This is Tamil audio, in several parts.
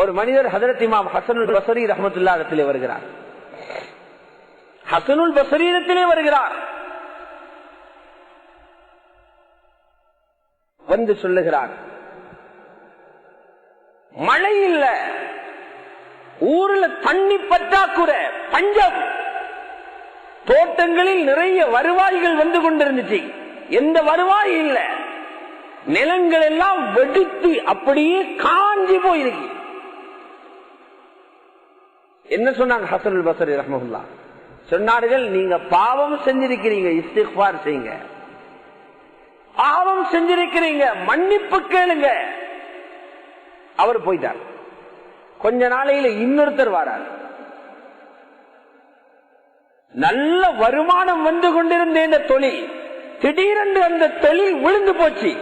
ஒரு மனிதர் ஹதரத் இமாம் ஹசனுல் பசரி ரஹமத்துல்லாடத்திலே வருகிறார். ஹசனுல் பசரி வருகிறார். வந்து சொல்லுகிறார். மழை இல்ல. ஊர்ல தண்ணி பற்றாக்குறை பஞ்சம். தோட்டங்களில் நிறைய வருவாய்கள் வந்து கொண்டிருந்துச்சு. எந்த வருவாய் இல்ல. நிலங்கள் எல்லாம் வெடித்து அப்படியே காஞ்சி போயிருக்கு. என்ன சொன்னாங்க ஹசனுல் பசரி ரஹமுல்லா சொன்னார்கள் நீங்க பாவம் செஞ்சிருக்கிறீங்க இஸ்திஃபார் செய்யுங்க. பாவம் செஞ்சிருக்கிறீங்க மன்னிப்பு கேளுங்க. அவர் போயிட்டார். கொஞ்ச நாளையில இன்னொருத்தர் வரார். நல்ல வருமானம் வந்து கொண்டிருந்த இந்த தொழில் திடீரென்று அந்த தொழில் விழுந்து போச்சு.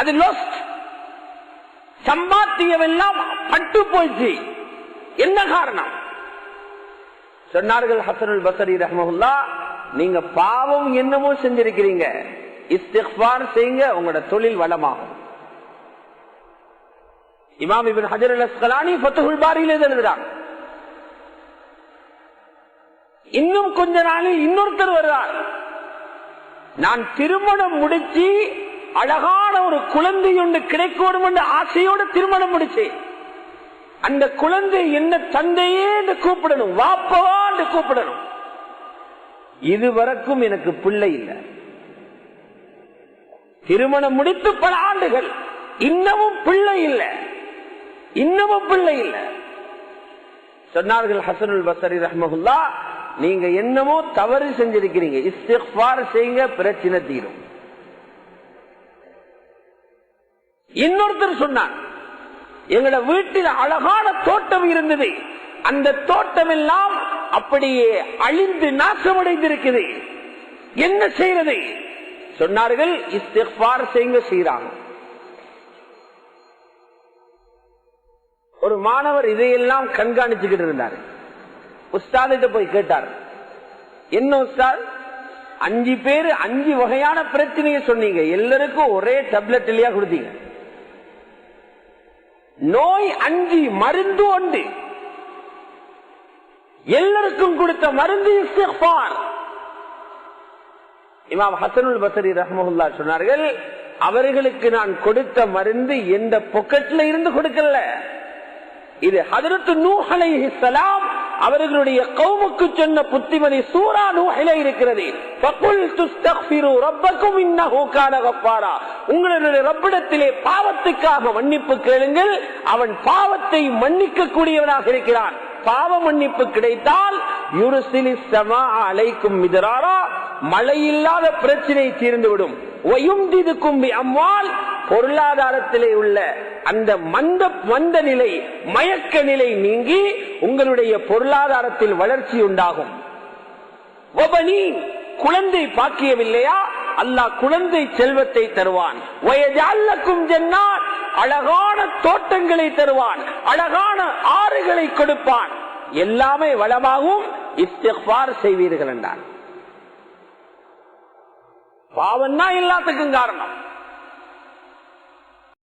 அது லோஸ்ட் சம்பாத்தியம் எல்லாம் பட்டு போயிடுச்சு காரணம். சொன்னார்கள் ஹசனுல் பசரி ரஹமுல்லா நீங்க பாவம் என்னமோ செஞ்சிருக்கிறீங்க. இஸ்திஃபார் செய்யுங்க உங்களோட தொழில் வளமாகும். Imam Ibn Hajar al Asqalani பாரியில் எழுதுறாங்க. இன்னும் கொஞ்ச நாளில் இன்னொருத்தர் வருவார். நான் திருமணம் முடிச்சு அழகான ஒரு குழந்தை ஒன்று கிடைக்கணும் என்று ஆசையோடு திருமணம் முடிச்சேன். அந்த குழந்தை என்ன தந்தையே என்று கூப்பிடணும். வாப்பவா என்று கூப்பிடணும். இதுவரைக்கும் எனக்கு பிள்ளை இல்லை. திருமணம் முடித்து பல ஆண்டுகள். இன்னமும் பிள்ளை இல்லை. இன்னமும் பிள்ளை இல்லை. சொன்னார்கள் ஹசனுல் பசரி ரஹமகுல்லா நீங்க என்னமோ தவறு செஞ்சிருக்கிறீங்க. இஸ்திஃபார் செய்யுங்க பிரச்சனை தீரும். இன்னொருத்தர் சொன்னார் எங்களோட வீட்டில் அழகான தோட்டம் இருந்தது. அந்த தோட்டம் எல்லாம் அப்படியே அழிந்து நாசமடைந்திருக்குது. என்ன செய்யறது? சொன்னார்கள் இஸ்திஃபார் செய்யுங்க செய்யறாங்க ஒரு மாணவர் இதையெல்லாம் கண்காணிச்சுக்கிட்டு இருந்தார். உஸ்தாதிட்ட போய் கேட்டார். என்ன உஸ்தாத்? அஞ்சு பேரு அஞ்சு வகையான பிரச்சனையை சொன்னீங்க. எல்லாருக்கும் ஒரே டப்லெட் இல்லையா கொடுத்தீங்க? நோய் அஞ்சி மருந்து உண்டு எல்லாருக்கும் கொடுத்த மருந்து இஸ்திஃபார் இமாம் ஹசனுல் பசரி ரஹமுல்லா சொன்னார்கள் அவர்களுக்கு நான் கொடுத்த மருந்து எந்த பொக்கெட்ல இருந்து கொடுக்கல. இது ஹதரத்து நூஹலை சலாம் அவர்களுடைய கௌமுக்கு சொன்ன புத்திமதி சூரா நூகில இருக்கிறது. உங்களுடைய ரப்பிடத்திலே பாவத்துக்காக மன்னிப்பு கேளுங்கள். அவன் பாவத்தை மன்னிக்க கூடியவனாக இருக்கிறான். பாவ மன்னிப்பு கிடைத்தால் யுருசிலி சமா அலைக்கும் மிதராரா. மழை இல்லாத பிரச்சனை தீர்ந்துவிடும். கும்பி அம்மாள் பொருளாதாரத்திலே உள்ள அந்த மந்த மந்த நிலை மயக்க நிலை நீங்கி உங்களுடைய பொருளாதாரத்தில் வளர்ச்சி உண்டாகும். குழந்தை பாக்கியவில்லையா அல்லாஹ் குழந்தை செல்வத்தை தருவான். வயஜாலக்கும் ஜன்னாத் அழகான தோட்டங்களை தருவான். அழகான ஆறுகளை கொடுப்பான். எல்லாமே வளமாகவும் இஸ்திஃபார் செய்வீர்கள் என்றான். பாவம் தான் எல்லாத்துக்கும் காரணம்.